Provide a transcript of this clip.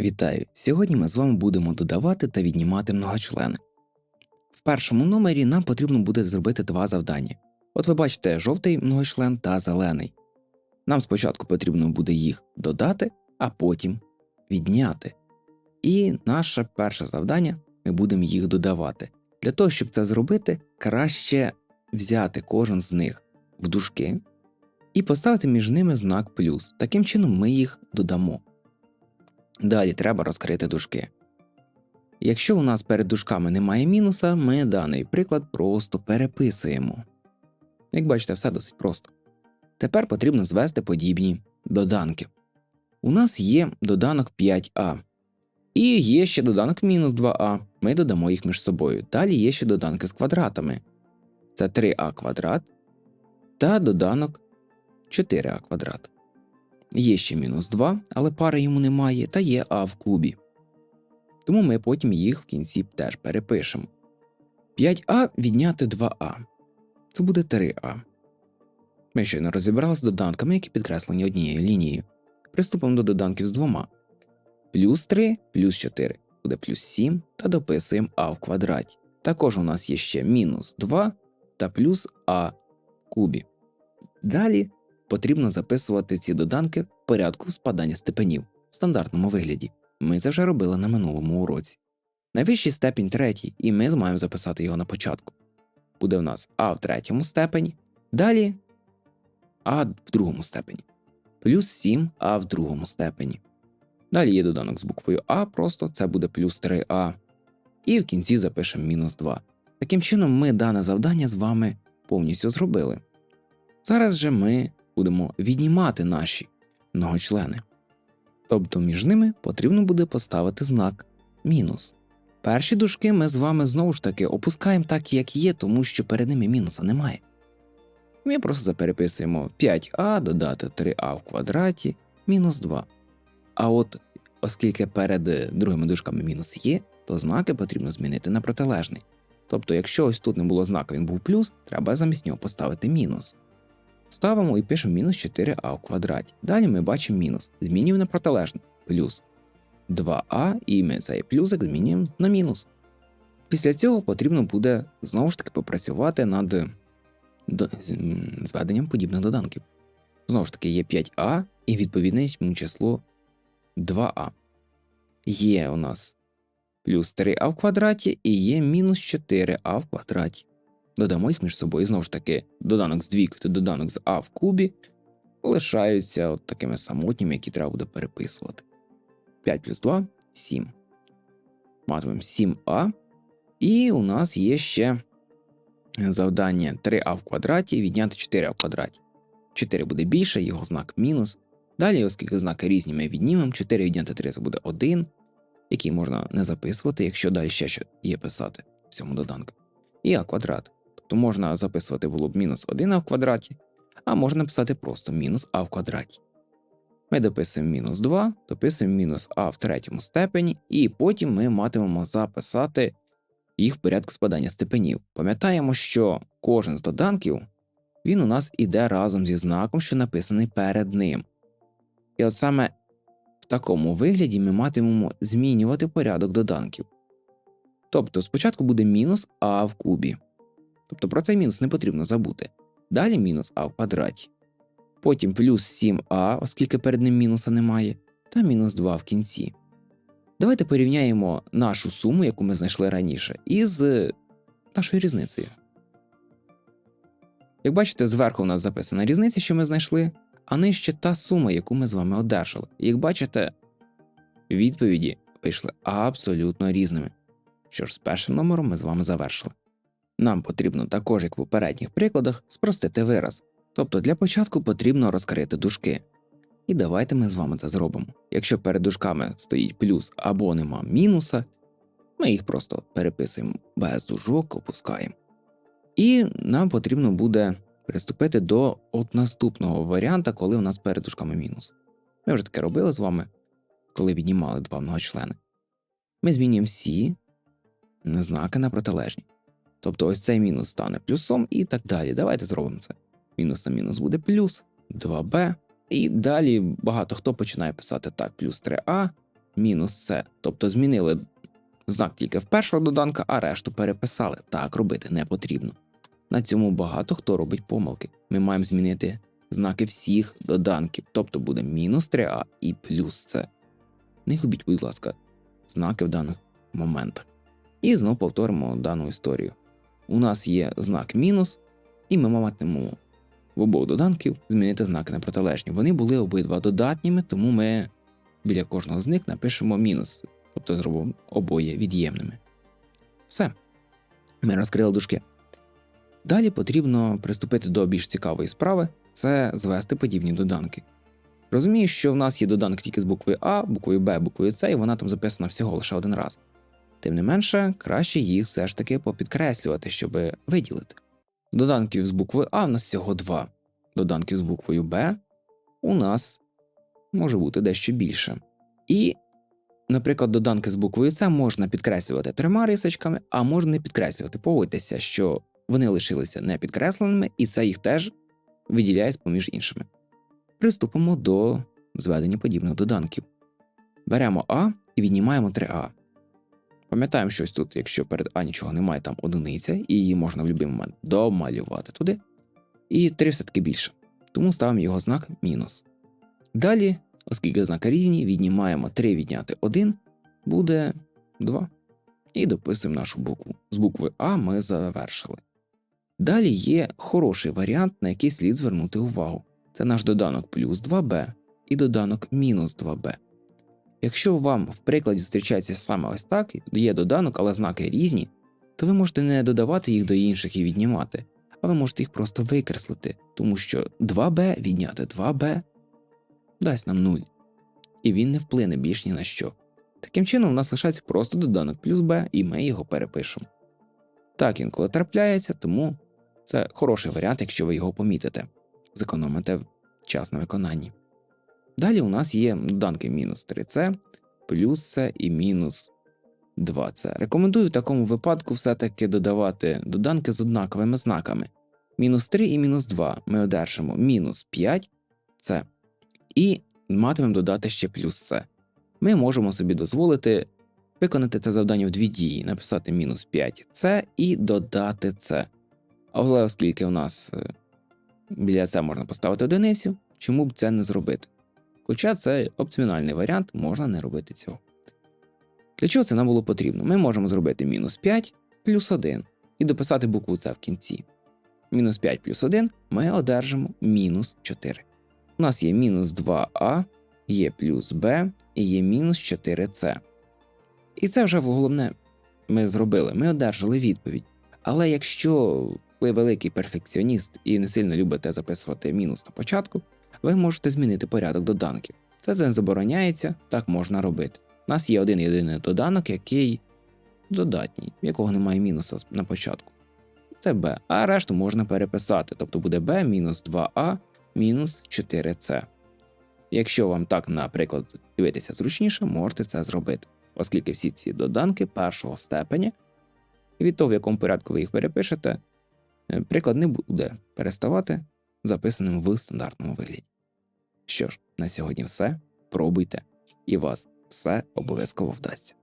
Вітаю! Сьогодні ми з вами будемо додавати та віднімати многочлени. В першому номері нам потрібно буде зробити два завдання. От ви бачите жовтий многочлен та зелений. Нам спочатку потрібно буде їх додати, а потім відняти. І наше перше завдання ми будемо їх додавати. Для того, щоб це зробити, краще взяти кожен з них в дужки і поставити між ними знак плюс. Таким чином ми їх додамо. Далі треба розкрити дужки. Якщо у нас перед дужками немає мінуса, ми даний приклад просто переписуємо. Як бачите, все досить просто. Тепер потрібно звести подібні доданки. У нас є доданок 5а. І є ще доданок мінус 2а. Ми додамо їх між собою. Далі є ще доданки з квадратами. Це 3а квадрат та доданок 4а квадрат. Є ще мінус 2, але пари йому немає, та є а в кубі. Тому ми потім їх в кінці теж перепишемо. 5а відняти 2а. Це буде 3а. Ми щойно розібралися з доданками, які підкреслені однією лінією. Приступимо до доданків з двома. Плюс 3 плюс 4 буде плюс 7 та дописуємо а в квадраті. Також у нас є ще мінус 2 та плюс а в кубі. Далі потрібно записувати ці доданки в порядку спадання степенів в стандартному вигляді. Ми це вже робили на минулому уроці. Найвищий степінь третій, і ми маємо записати його на початку. Буде в нас А в третьому степені, далі А в другому степені, плюс 7 А в другому степені. Далі є доданок з буквою А, просто це буде плюс 3А. І в кінці запишемо мінус 2. Таким чином, ми дане завдання з вами повністю зробили. Зараз же ми будемо віднімати наші многочлени. Тобто між ними потрібно буде поставити знак мінус. Перші дужки ми з вами знову ж таки опускаємо так, як є, тому що перед ними мінуса немає. Ми просто запереписуємо 5а додати 3а в квадраті мінус 2. А от оскільки перед другими дужками мінус є, то знаки потрібно змінити на протилежний. Тобто, якщо ось тут не було знака, він був плюс, треба замість нього поставити мінус. Ставимо і пишемо мінус 4а в квадраті. Далі ми бачимо мінус. Змінюємо на протилежний плюс 2а, і ми цей плюсик змінюємо на мінус. Після цього потрібно буде знову ж таки попрацювати над зведенням подібних доданків. Знову ж таки, є 5а і відповідне йому число 2а. Є у нас плюс 3а в квадраті і є мінус 4а в квадраті. Додамо їх між собою. Знову ж таки, доданок з двійкою та доданок з а в кубі лишаються от такими самотніми, які треба буде переписувати. 5 плюс 2 7. Матимемо 7а. І у нас є ще завдання 3а в квадраті відняти 4а в квадраті. 4 буде більше, його знак мінус. Далі, оскільки знаки різні, ми віднімемо 4 відняти 3 це буде 1, який можна не записувати, якщо далі ще що є писати в цьому доданку. І а квадрат. Тобто можна записувати було б мінус 1а в квадраті, а можна написати просто мінус а в квадраті. Ми дописуємо мінус 2, дописуємо мінус а в третьому степені, і потім ми матимемо записати їх в порядку спадання степенів. Пам'ятаємо, що кожен з доданків він у нас іде разом зі знаком, що написаний перед ним. І от саме в такому вигляді ми матимемо змінювати порядок доданків. Тобто спочатку буде мінус а в кубі. Тобто про цей мінус не потрібно забути. Далі мінус а в квадраті. Потім плюс 7а, оскільки перед ним мінуса немає, та мінус 2 в кінці. Давайте порівняємо нашу суму, яку ми знайшли раніше, із е, нашою різницею. Як бачите, зверху у нас записана різниця, що ми знайшли, а нижче та сума, яку ми з вами одержали. І як бачите, відповіді вийшли абсолютно різними. Що ж, з першим номером ми з вами завершили. Нам потрібно також, як в попередніх прикладах, спростити вираз. Тобто для початку потрібно розкрити дужки. І давайте ми з вами це зробимо. Якщо перед дужками стоїть плюс або нема мінуса, ми їх просто переписуємо без дужок, опускаємо. І нам потрібно буде приступити до от наступного варіанта, коли у нас перед дужками мінус. Ми вже таке робили з вами, коли віднімали два многочлени. Ми змінюємо всі знаки на протилежні. Тобто ось цей мінус стане плюсом і так далі. Давайте зробимо це. Мінус на мінус буде плюс 2b. І далі багато хто починає писати так, плюс 3а, мінус С. Тобто змінили знак тільки в першого доданка, а решту переписали. Так робити не потрібно. На цьому багато хто робить помилки. Ми маємо змінити знаки всіх доданків, тобто буде мінус 3а і плюс С. Не губіть, будь ласка, знаки в даних моментах. І знову повторимо дану історію. У нас є знак мінус, і ми матимемо в обох доданків змінити знаки на протилежні. Вони були обидва додатніми, тому ми біля кожного з них напишемо мінус, тобто зробимо обоє від'ємними. Все. Ми розкрили дужки. Далі потрібно приступити до більш цікавої справи це звести подібні доданки. Розумію, що в нас є доданок тільки з буквою А, буквою Б, буквою С, і вона там записана всього лише один раз. Тим не менше, краще їх все ж таки попідкреслювати, щоб виділити. Доданків з буквою А в нас всього два. Доданків з буквою Б у нас може бути дещо більше. І, наприклад, доданки з буквою С можна підкреслювати трьома рисочками, а можна не підкреслювати. Погодьтеся, що вони лишилися не підкресленими, і це їх теж виділяє поміж іншими. Приступимо до зведення подібних доданків. Беремо А і віднімаємо 3А. Пам'ятаємо щось тут, якщо перед А нічого немає, там одиниця, і її можна в будь-який момент домалювати туди. І 3 все-таки більше. Тому ставимо його знак мінус. Далі, оскільки знаки різні, віднімаємо 3 відняти 1, буде 2. І дописуємо нашу букву. З букви А ми завершили. Далі є хороший варіант, на який слід звернути увагу. Це наш доданок плюс 2b і доданок мінус 2b. Якщо вам в прикладі зустрічається саме ось так, є доданок, але знаки різні, то ви можете не додавати їх до інших і віднімати, а ви можете їх просто викреслити, тому що 2b відняти 2b дасть нам 0, і він не вплине більш ні на що. Таким чином, у нас лишається просто доданок плюс b, і ми його перепишемо. Так інколи трапляється, тому це хороший варіант, якщо ви його помітите, зекономите час на виконанні. Далі у нас є доданки мінус 3c, плюс c і мінус 2c. Рекомендую в такому випадку все-таки додавати доданки з однаковими знаками. Мінус 3 і мінус 2 ми одержимо мінус 5c. І матимемо додати ще плюс c. Ми можемо собі дозволити виконати це завдання в дві дії, написати мінус 5c і додати c. Але оскільки у нас е, біля це можна поставити одиницю, чому б це не зробити? Хоча це опціональний варіант, можна не робити цього. Для чого це нам було потрібно? Ми можемо зробити мінус 5 плюс 1 і дописати букву С в кінці. Мінус 5 плюс 1 ми одержимо мінус 4. У нас є мінус 2а, є плюс b і є мінус 4c. І це вже головне ми зробили. Ми одержали відповідь. Але якщо ви великий перфекціоніст і не сильно любите записувати мінус на початку, ви можете змінити порядок доданків. Це не забороняється, так можна робити. У нас є один єдиний доданок, який додатній, в якого немає мінуса на початку. Це b, а решту можна переписати, тобто буде b мінус 2a мінус 4c. Якщо вам так, наприклад, дивитися зручніше, можете це зробити, оскільки всі ці доданки першого степеня, і від того, в якому порядку ви їх перепишете, е, приклад не буде переставати записаним в стандартному вигляді. Що ж, на сьогодні все. Пробуйте, і вас все обов'язково вдасться.